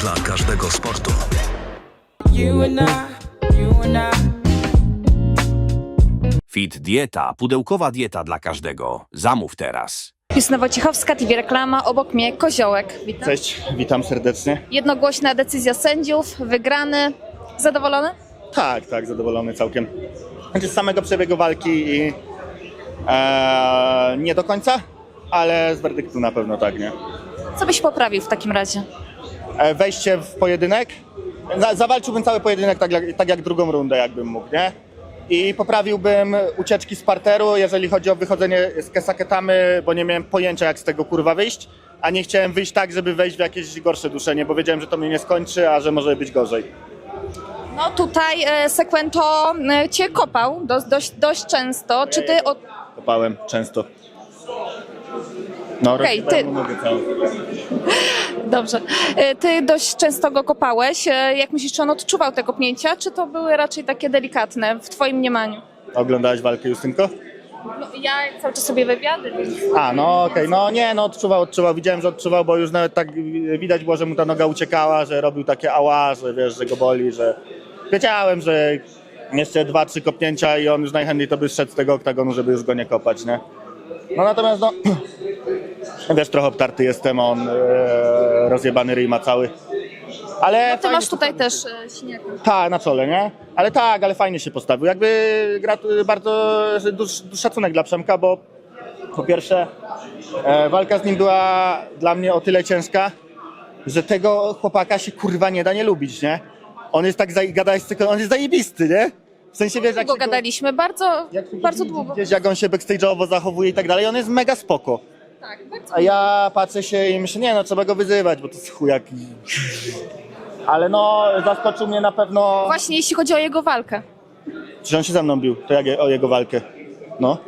Dla każdego sportu. Fit Dieta, pudełkowa dieta dla każdego. Zamów teraz. Justyna Wojciechowska, TV Reklama, obok mnie Koziołek. Witam. Cześć, witam serdecznie. Jednogłośna decyzja sędziów, wygrany. Zadowolony? Tak, tak, zadowolony całkiem. Znaczy z samego przebiegu walki i e, nie do końca, ale z werdyktu na pewno tak, nie? Co byś poprawił w takim razie? E, wejście w pojedynek, za, zawalczyłbym cały pojedynek tak jak, tak jak drugą rundę, jakbym mógł, nie? I poprawiłbym ucieczki z parteru, jeżeli chodzi o wychodzenie z kesaketamy, bo nie miałem pojęcia jak z tego kurwa wyjść, a nie chciałem wyjść tak, żeby wejść w jakieś gorsze duszenie, bo wiedziałem, że to mnie nie skończy, a że może być gorzej. No tutaj e, Sekwento e, cię kopał do, dość, dość często. Czy ty od... Kopałem często. No, Okej, ty- mu nogę całą. Dobrze. E, Ty dość często go kopałeś. E, Jak myślisz, czy on odczuwał te kopnięcia, czy to były raczej takie delikatne w twoim mniemaniu? Oglądałeś walkę Justynko? No, ja cały czas sobie wywiady. A, no okej, no nie, no odczuwał, odczuwał, widziałem, że odczuwał, bo już nawet tak widać było, że mu ta noga uciekała, że robił takie ała, że wiesz, że go boli, że wiedziałem, że jeszcze dwa, trzy kopnięcia i on już najchętniej to by szedł z tego oktagonu, żeby już go nie kopać, nie? No natomiast no, wiesz, trochę obtarty jestem, on e, rozjebany ryj ma cały. Ale No Ty fajnie masz się tutaj też e, siniaka. Tak, na czole, nie? Ale tak, ale fajnie się postawił. Jakby gratu- bardzo duż, duż szacunek dla Przemka, bo po pierwsze e, walka z nim była dla mnie o tyle ciężka, że tego chłopaka się kurwa nie da nie lubić, nie? On jest tak, gadałeś tylko, on jest zajebisty, nie? W sensie wiesz, jak Długo się go- gadaliśmy, bardzo, jak się go bardzo widzi długo. Gdzieś jak on się backstage'owo zachowuje i tak dalej, on jest mega spoko. Tak, bardzo A ja patrzę się i myślę, nie no, trzeba go wyzywać, bo to jest chujak. Ale no, zaskoczył mnie na pewno... Właśnie jeśli chodzi o jego walkę. Czy on się ze mną bił? To jak o jego walkę? No.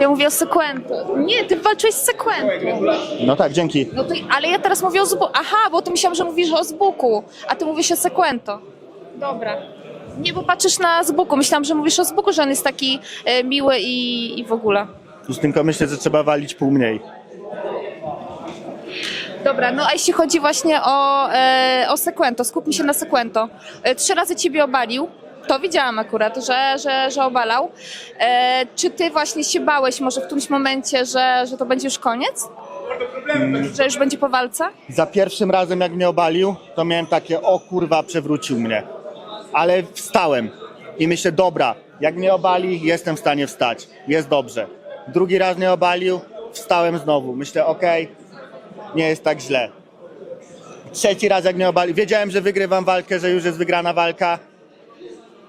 Ja mówię o Sekwento. Nie, ty walczyłeś z Sekwento. No tak, dzięki. No to, ale ja teraz mówię o Zbuku. Aha, bo ty myślałam, że mówisz o Zbuku, a ty mówisz o Sekwento. Dobra. Nie, bo patrzysz na Zbuku. Myślałam, że mówisz o Zbuku, że on jest taki e, miły i, i w ogóle. Już tylko myślę, że trzeba walić pół mniej. Dobra, no a jeśli chodzi właśnie o, e, o Sekwento, skupmy się na Sekwento. E, trzy razy ciebie obalił. To widziałam akurat, że, że, że obalał. E, czy ty właśnie się bałeś może w którymś momencie, że, że to będzie już koniec? Że już będzie po walce? Za pierwszym razem jak mnie obalił, to miałem takie, o kurwa, przewrócił mnie. Ale wstałem i myślę, dobra, jak mnie obali, jestem w stanie wstać. Jest dobrze. Drugi raz mnie obalił, wstałem znowu. Myślę, okej, nie jest tak źle. Trzeci raz jak mnie obalił, wiedziałem, że wygrywam walkę, że już jest wygrana walka.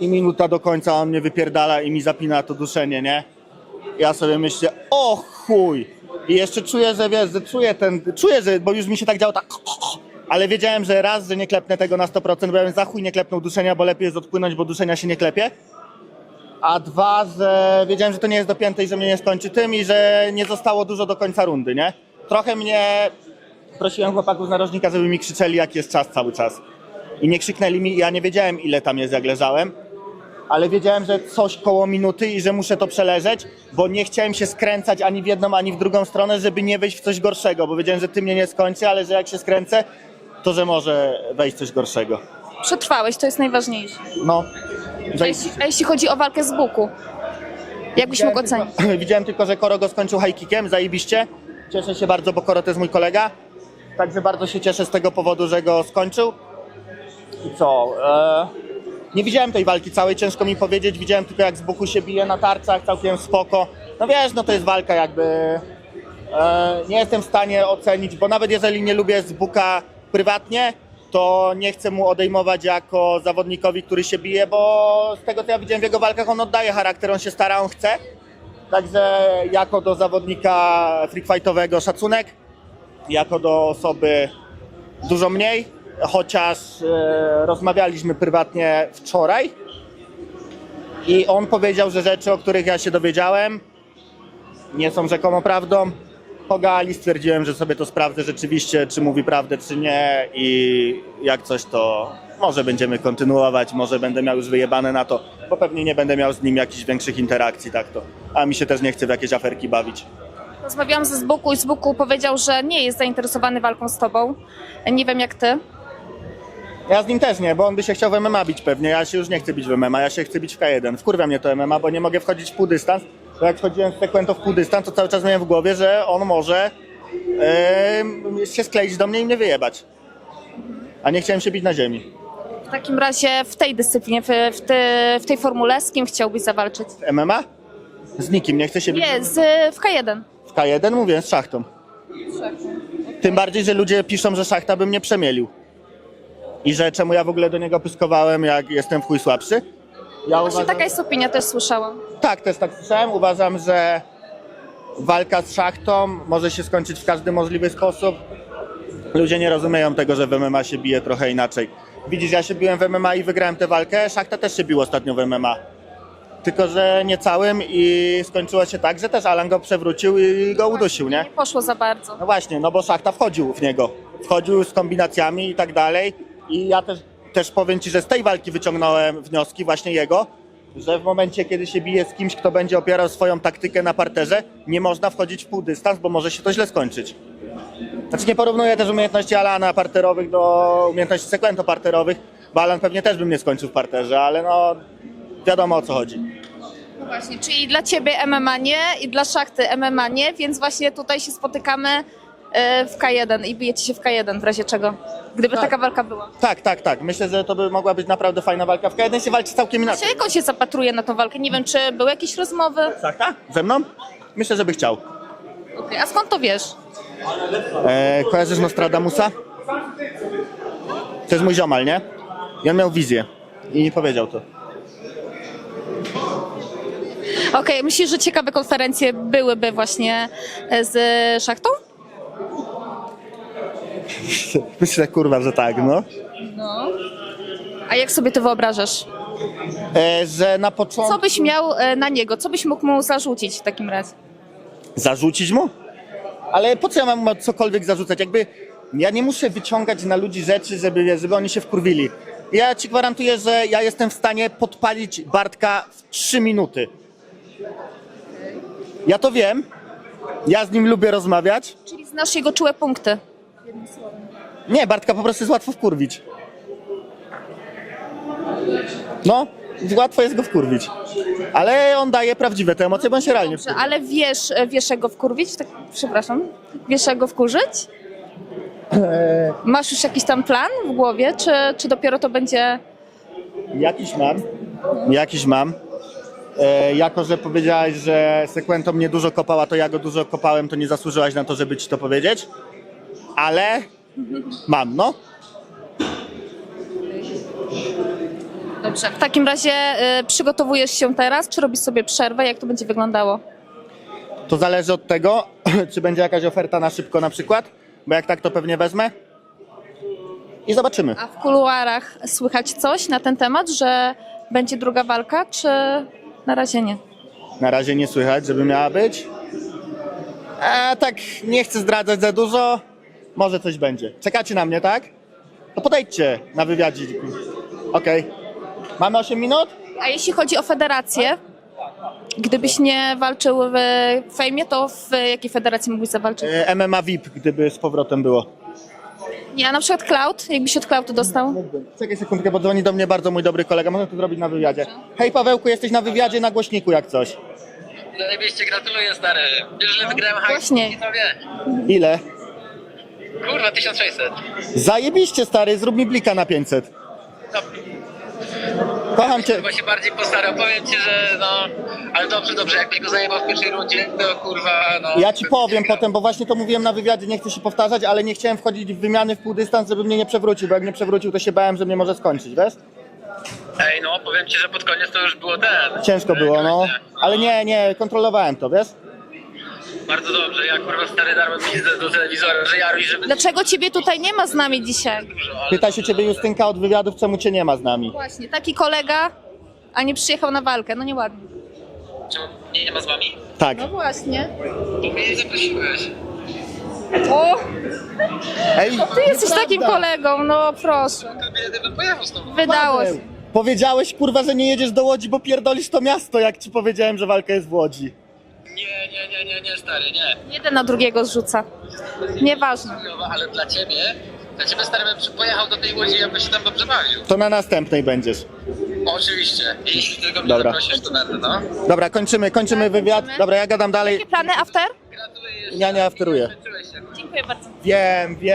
I minuta do końca on mnie wypierdala i mi zapina to duszenie, nie? Ja sobie myślę, o chuj! I jeszcze czuję, że wiesz, że czuję ten, czuję, że, bo już mi się tak działo tak, ale wiedziałem, że raz, że nie klepnę tego na 100%, bo ja bym za chuj nie klepnął duszenia, bo lepiej jest odpłynąć, bo duszenia się nie klepie. A dwa, że wiedziałem, że to nie jest dopięte i że mnie nie skończy tym i że nie zostało dużo do końca rundy, nie? Trochę mnie, prosiłem chłopaków z narożnika, żeby mi krzyczeli, jaki jest czas cały czas. I nie krzyknęli mi, ja nie wiedziałem, ile tam jest, jak leżałem ale wiedziałem, że coś koło minuty i że muszę to przeleżeć, bo nie chciałem się skręcać ani w jedną, ani w drugą stronę, żeby nie wejść w coś gorszego, bo wiedziałem, że ty mnie nie skończy, ale że jak się skręcę, to że może wejść coś gorszego. Przetrwałeś, to jest najważniejsze. No. A jeśli, a jeśli chodzi o walkę z Buku? Jakbyś mógł ocenić? Widziałem tylko, że Koro go skończył high kickiem, zajebiście. Cieszę się bardzo, bo Koro to jest mój kolega. Także bardzo się cieszę z tego powodu, że go skończył. I co? E... Nie widziałem tej walki całej, ciężko mi powiedzieć. Widziałem tylko jak z boku się bije na tarcach, całkiem spoko. No wiesz, no to jest walka jakby... E... Nie jestem w stanie ocenić, bo nawet jeżeli nie lubię z Buka prywatnie, to nie chcę mu odejmować jako zawodnikowi, który się bije, bo z tego co ja widziałem w jego walkach, on oddaje charakter, on się stara, on chce. Także jako do zawodnika freakfightowego szacunek, jako do osoby dużo mniej, chociaż e, rozmawialiśmy prywatnie wczoraj i on powiedział, że rzeczy, o których ja się dowiedziałem, nie są rzekomo prawdą. Po gali stwierdziłem, że sobie to sprawdzę rzeczywiście, czy mówi prawdę, czy nie i jak coś to może będziemy kontynuować, może będę miał już wyjebane na to, bo pewnie nie będę miał z nim jakichś większych interakcji, tak to. A mi się też nie chce w jakieś aferki bawić. Rozmawiałam ze Zbuku i Zbuku powiedział, że nie jest zainteresowany walką z tobą. Nie wiem jak ty. Ja z nim też nie, bo on by się chciał w MMA bić pewnie. Ja się już nie chcę bić w MMA, ja się chcę bić w K1. Wkurwia mnie to MMA, bo nie mogę wchodzić w pół dystans. Bo jak wchodziłem z Sekwento w pół dystans, to cały czas miałem w głowie, że on może em, się skleić do mnie i mnie wyjebać. A nie chciałem się bić na ziemi. W takim razie w tej dyscyplinie, w, w, ty, w tej formule z kim chciałbyś zawalczyć? MMA? Z nikim, nie chcę się bić. Nie, z, w K1. W K1 mówię, z szachtą. Tym bardziej, że ludzie piszą, że szachta by mnie przemielił. I że czemu ja w ogóle do niego pyskowałem, jak jestem w chuj słabszy. Ja Właśnie taka jest opinia, też słyszałam. Tak, też tak słyszałem. Uważam, że walka z szachtą może się skończyć w każdy możliwy sposób. Ludzie nie rozumieją tego, że w MMA się bije trochę inaczej. Widzisz, ja się biłem w MMA i wygrałem tę walkę. Szachta też się bił ostatnio w MMA. Tylko, że nie całym i skończyło się tak, że też Alan go przewrócił i go udusił, nie? Nie poszło za bardzo. No właśnie, no bo Szachta wchodził w niego. Wchodził z kombinacjami i tak dalej. I ja też, też powiem Ci, że z tej walki wyciągnąłem wnioski właśnie jego, że w momencie, kiedy się bije z kimś, kto będzie opierał swoją taktykę na parterze, nie można wchodzić w pół dystans, bo może się to źle skończyć. Znaczy nie porównuję też umiejętności Alana parterowych do umiejętności sekwento parterowych, bo Alan pewnie też bym nie skończył w parterze, ale no wiadomo o co chodzi. No właśnie, czyli dla ciebie MMA nie i dla szachty MMA nie, więc właśnie tutaj się spotykamy w K1 i bijecie się w K1 w razie czego, gdyby Tak. taka walka była. Tak, tak, tak. Myślę, że to by mogła być naprawdę fajna walka. W K1 się walczy całkiem inaczej. Czy jak on się zapatruje na tą walkę? Nie wiem, czy były jakieś rozmowy? Szachta? Ze mną? Myślę, że by chciał. Okej, A skąd to wiesz? E, kojarzysz Nostradamusa? To jest mój ziomal, nie? I on miał wizję. I nie powiedział to. Okej, myślisz, że ciekawe konferencje byłyby właśnie e, z szachtą? Myślę, kurwa, że tak, no. No. A jak sobie to wyobrażasz? E, że na początku... Co byś miał e, na niego? Co byś mógł mu zarzucić w takim razie? Zarzucić mu? Ale po co ja mam cokolwiek zarzucać? Jakby ja nie muszę wyciągać na ludzi rzeczy, żeby, żeby oni się wkurwili. Ja ci gwarantuję, że ja jestem w stanie podpalić Bartka w 3 minuty. Ja to wiem. Ja z nim lubię rozmawiać. Czyli znasz jego czułe punkty. Nie, Bartka po prostu jest łatwo wkurwić. No, łatwo jest go wkurwić. Ale on daje prawdziwe te emocje, bo on się realnie Dobrze, wkurwi. ale wiesz, wiesz jak go wkurwić? Tak, przepraszam. Wiesz jak go wkurzyć? Masz już jakiś tam plan w głowie, czy, czy dopiero to będzie... Jakiś mam. Jakiś mam. E, jako, że powiedziałaś, że Sekwento mnie dużo kopała, to ja go dużo kopałem, to nie zasłużyłaś na to, żeby ci to powiedzieć. Ale mam, no. Dobrze. W takim razie e, przygotowujesz się teraz, czy robisz sobie przerwę? Jak to będzie wyglądało? To zależy od tego, czy będzie jakaś oferta na szybko na przykład, bo jak tak, to pewnie wezmę. I zobaczymy. A w kuluarach słychać coś na ten temat, że będzie druga walka, czy na razie nie? Na razie nie słychać, żeby miała być. A tak nie chcę zdradzać za dużo. Może coś będzie. Czekacie na mnie, tak? To podejdźcie na wywiadzik. Okej. Mamy 8 minut? A jeśli chodzi o federację, gdybyś nie walczył w fejmie, to w jakiej federacji mógłbyś zawalczyć? E, MMA VIP, gdyby z powrotem było. Nie, a na przykład Cloud, jakbyś od Cloudu dostał? Mógłbym. Czekaj sekundkę, bo dzwoni do mnie bardzo mój dobry kolega. Można to zrobić na wywiadzie. Hej Pawełku, jesteś na wywiadzie na głośniku jak coś. Zajebiście, gratuluję stary. Wiesz, że wygrałem hajs? Właśnie. Ile? Kurwa, 1600. Zajebiście stary, zrób mi blika na 500. No, Kocham cię. chyba się bardziej postarał. Powiem ci, że no... Ale dobrze, dobrze, jakbyś go zajebał w pierwszej rundzie, to kurwa, no... Ja ci powiem potem, bo właśnie to mówiłem na wywiadzie, nie chcę się powtarzać, ale nie chciałem wchodzić w wymiany w pół dystans, żeby mnie nie przewrócił, bo jak mnie przewrócił, to się bałem, że mnie może skończyć, wiesz? Ej, no, powiem ci, że pod koniec to już było ten. Ciężko było, no. Ale nie, nie, kontrolowałem to, wiesz? Bardzo dobrze, ja kurwa stary darłem pizdę do telewizora, że jaruj, żeby... Dlaczego ciebie tutaj nie ma z nami dzisiaj? Dużo, ale... Pyta się ciebie Justynka od wywiadów, czemu cię nie ma z nami. Właśnie, taki kolega, a nie przyjechał na walkę, no nieładnie. Czemu nie, nie ma z wami? Tak. No właśnie. Bo mnie nie zaprosiłeś. O, Ej, ty jesteś takim kolegą, no proszę. Kobiety bym pojechał. Wydało się. Powiedziałeś kurwa, że nie jedziesz do Łodzi, bo pierdolisz to miasto, jak ci powiedziałem, że walka jest w Łodzi. Nie, nie, nie, nie, nie, stary, nie. Jeden na drugiego zrzuca. Nieważne. Ale dla ciebie, dla ciebie stary bym pojechał do tej łodzi, ja bym się tam dobrze bawił. To na następnej będziesz. Oczywiście. Jeśli tylko mnie Dobra. zaprosisz, to będę, no. Dobra, kończymy, kończymy Tak, wywiad. kończymy. Dobra, ja gadam dalej. Jakie plany after? Gratuluję Ja nie afteruję. Się. Dziękuję bardzo. Wiem, wiem.